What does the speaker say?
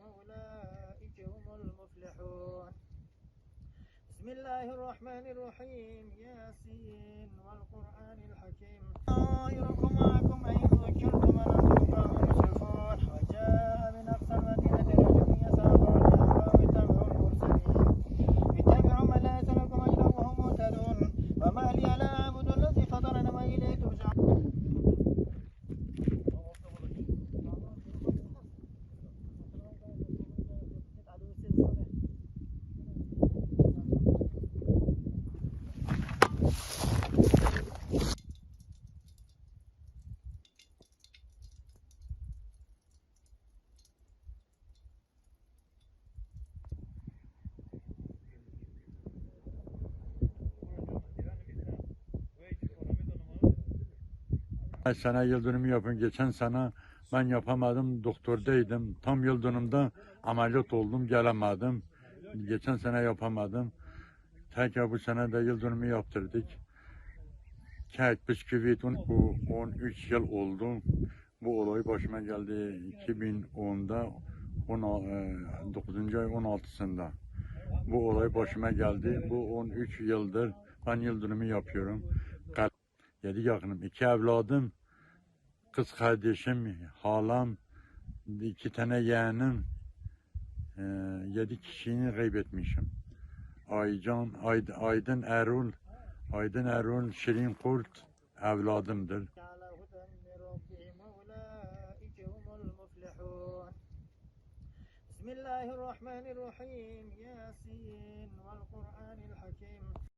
أولئك هم المفلحون. بسم الله الرحمن الرحيم. ياسين والقرآن الحكيم. طائركم معكم Sene yıl dönümü yapın. Geçen sene ben yapamadım. Doktordaydım. Tam yıl dönümde ameliyat oldum. Gelemedim. Geçen sene yapamadım. Tekrar bu sene de yıl dönümü yaptırdık. Kek bisküvit bu 13 yıl oldu. Bu olay başıma geldi 2010'da 9. ay 16'sında. Bu olay başıma geldi. Bu 13 yıldır ben yıl dönümü yapıyorum. Yedi yakınım. iki evladım, kız kardeşim, halam, iki tane yeğenim, e, yedi kişiyi kaybetmişim. Aycan, Ayd Aydın Erul, Aydın Erul Şirin Kurt evladımdır. Bismillahirrahmanirrahim. Yasin vel Kur'anil Hakim.